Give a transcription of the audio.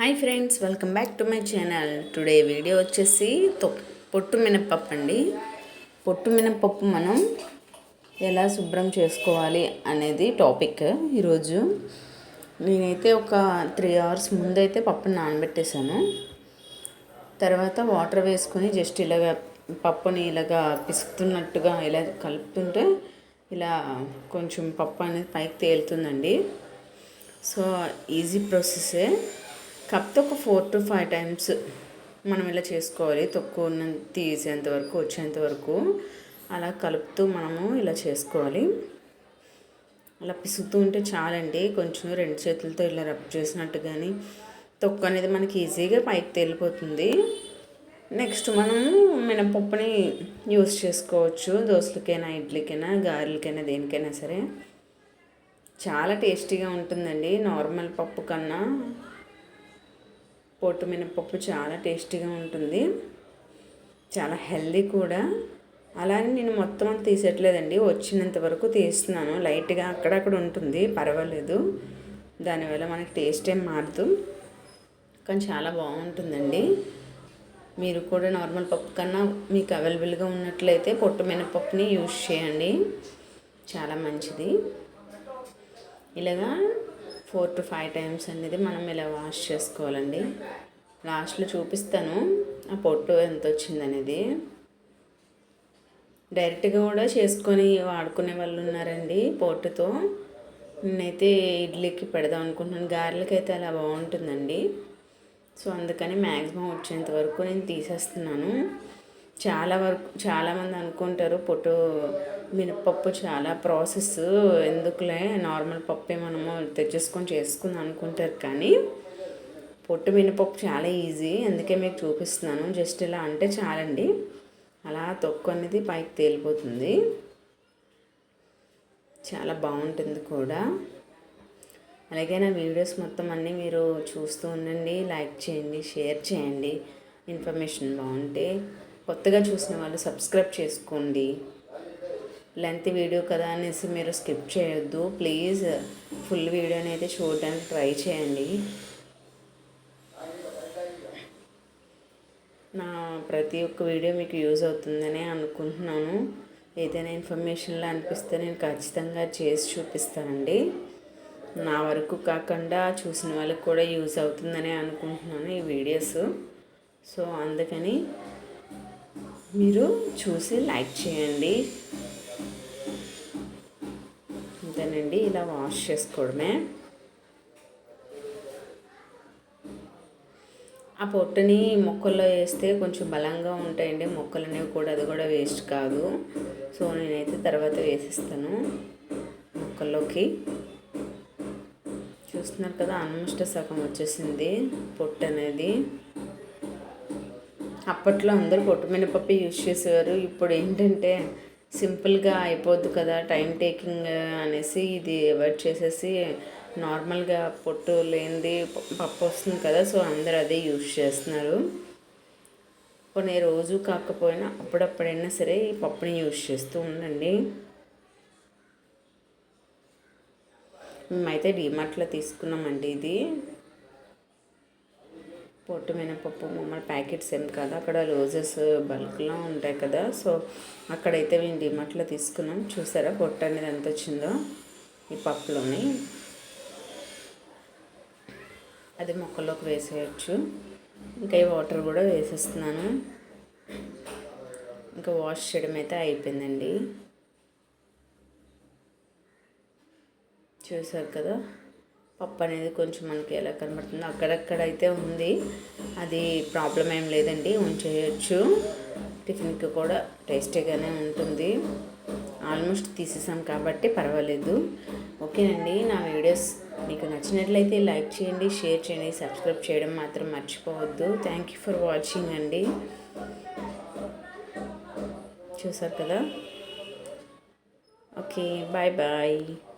Hi friends welcome back to my channel. Today video వచ్చేసి తొ- పొట్టు మినప్పప్పు అండి. పొట్టు మినపప్పు మనం ఎలా శుభ్రం చేసుకోవాలి అనేది టాపిక్ ఈరోజు. నేనైతే ఒక త్రీ అవర్స్ ముందైతే పప్పును నానబెట్టేశాను. తర్వాత వాటర్ వేసుకొని జస్ట్ ఇలాగ పప్పుని ఇలాగా పిసుకుతున్నట్టుగా ఇలా కలుపుతుంటే ఇలా కొంచెం పప్పు అనేది పైకి తేలుతుందండి. So easy ప్రాసెసే. కప్తో ఒక ఫోర్ టు ఫైవ్ టైమ్స్ మనం ఇలా చేసుకోవాలి. తక్కువ ఉన్న తీసేంత వరకు వచ్చేంత వరకు అలా కలుపుతూ మనము ఇలా చేసుకోవాలి. అలా పిసుకుతూ ఉంటే చాలండి. కొంచెం రెండు చేతులతో ఇలా రబ్ చేసినట్టు కానీ తొక్కు అనేది మనకి ఈజీగా పైకి తేలిపోతుంది. నెక్స్ట్ మనము మినపప్పుని యూస్ చేసుకోవచ్చు. దోశలకైనా ఇడ్లీకైనా గారెలకైనా దేనికైనా సరే. చాలా టేస్టీగా ఉంటుందండి. నార్మల్ పప్పు కన్నా పొట్టు మినపప్పు చాలా టేస్టీగా ఉంటుంది. చాలా హెల్దీ కూడా. అలానే నేను మొత్తం అంత తీసేయట్లేదండి. వచ్చినంత వరకు తీస్తున్నాను. లైట్గా అక్కడక్కడ ఉంటుంది. పర్వాలేదు. దానివల్ల మనకి టేస్ట్ ఏం మారదు. కానీ చాలా బాగుంటుందండి. మీరు కూడా నార్మల్ పప్పు కన్నా మీకు అవైలబుల్గా ఉన్నట్లయితే పొట్టు మినపప్పుని యూజ్ చేయండి. చాలా మంచిది. ఇలాగా ఫోర్ టు ఫైవ్ టైమ్స్ అనేది మనం ఇలా వాష్ చేసుకోవాలండి. లాస్ట్లో చూపిస్తాను ఆ పొట్టు ఎంత వచ్చిందనేది డైరెక్ట్గా కూడా చేసుకొని వాడుకునే వాళ్ళు ఉన్నారండి పొట్టుతో. నేనైతే ఇడ్లీకి పెడదాం అనుకుంటున్నాను. గారెలకి అయితే అలా బాగుంటుందండి. సో అందుకని మ్యాక్సిమం వచ్చేంత వరకు నేను తీసేస్తున్నాను. చాలా వరకు చాలామంది అనుకుంటారు పొట్టు మినపప్పు చాలా ప్రాసెస్ ఎందుకులే నార్మల్ పప్పే మనము తెచ్చేసుకొని చేసుకుందాం అనుకుంటారు. కానీ పొట్టు మినపప్పు చాలా ఈజీ అందుకే మీకు చూపిస్తున్నాను. జస్ట్ ఇలా అంటే చాలండి. అలా తొక్కు అనేది పైకి తేలిపోతుంది. చాలా బాగుంటుంది కూడా. అలాగే నా వీడియోస్ మొత్తం అన్నీ మీరు చూస్తూ ఉండండి. లైక్ చేయండి షేర్ చేయండి. ఇన్ఫర్మేషన్ బాగుంటే కొత్తగా చూసిన వాళ్ళు సబ్స్క్రైబ్ చేసుకోండి. లెంత్ వీడియో కదా అనేసి మీరు స్కిప్ చేయొద్దు. ప్లీజ్ ఫుల్ వీడియోని అయితే చూడడానికి ట్రై చేయండి. నా ప్రతి ఒక్క వీడియో మీకు యూజ్ అవుతుందని అనుకుంటున్నాను. ఏదైనా ఇన్ఫర్మేషన్లో అనిపిస్తే నేను ఖచ్చితంగా చేసి చూపిస్తానండి. నా వరకు కాకుండా చూసిన వాళ్ళకి కూడా యూజ్ అవుతుందని అనుకుంటున్నాను ఈ వీడియోస్. సో అందుకని మీరు చూసి లైక్ చేయండి. అంతేనండి ఇలా వాష్ చేసుకోవడమే. ఆ పొట్టుని మొక్కల్లో వేస్తే కొంచెం బలంగా ఉంటాయండి మొక్కలు అనేవి కూడా అది కూడా వేస్ట్ కాదు. సో నేనైతే తర్వాత వేసిస్తాను మొక్కల్లోకి. చూస్తున్నారు కదా ఆల్మోస్ట్ సగం వచ్చేసింది పొట్టు అనేది అప్పట్లో అందరూ పొట్టు మినపప్పు యూజ్ చేసేవారు. ఇప్పుడు ఏంటంటే సింపుల్గా అయిపోద్ది కదా టైం టేకింగ్ అనేసి ఇది అవాయిడ్ చేసేసి నార్మల్గా పొట్టు లేనిది పప్పు వస్తుంది కదా సో అందరు అదే యూజ్ చేస్తున్నారు. కొన్ని రోజు కాకపోయినా అప్పుడప్పుడైనా సరే ఈ పప్పుని యూజ్ చేస్తూ ఉండండి. మేమైతే డిమార్ట్లో తీసుకున్నామండి ఇది. పొట్టు మినపప్పు మమ్మల్ని ప్యాకెట్స్ ఏం కాదు. అక్కడ రోజెస్ బల్క్లో ఉంటాయి కదా. సో అక్కడైతే మేము డిమార్ట్లో తీసుకున్నాం. చూసారా పొట్టు అనేది ఎంత వచ్చిందో? ఈ పప్పులోని. అది మొక్కలోకి వేసేయచ్చు. ఇంకా ఈ వాటర్ కూడా వేసేస్తున్నాను. ఇంకా వాష్ చేయడం అయితే అయిపోయిందండి. చూసారు కదా? పప్పు అనేది కొంచెం మనకి ఎలా కనబడుతుందో అక్కడక్కడ అయితే ఉంది. అది ప్రాబ్లం ఏం లేదండి ఉంచేయచ్చు. టిఫిన్కి కూడా టేస్టీగానే ఉంటుంది. ఆల్మోస్ట్ తీసేసాం కాబట్టి పర్వాలేదు. ఓకేనండి నా వీడియోస్ మీకు నచ్చినట్లయితే లైక్ చేయండి షేర్ చేయండి సబ్స్క్రైబ్ చేయడం మాత్రం మర్చిపోవద్దు. థ్యాంక్ యూ ఫర్ వాచింగ్ అండి. చూసారు కదా? Okay bye bye.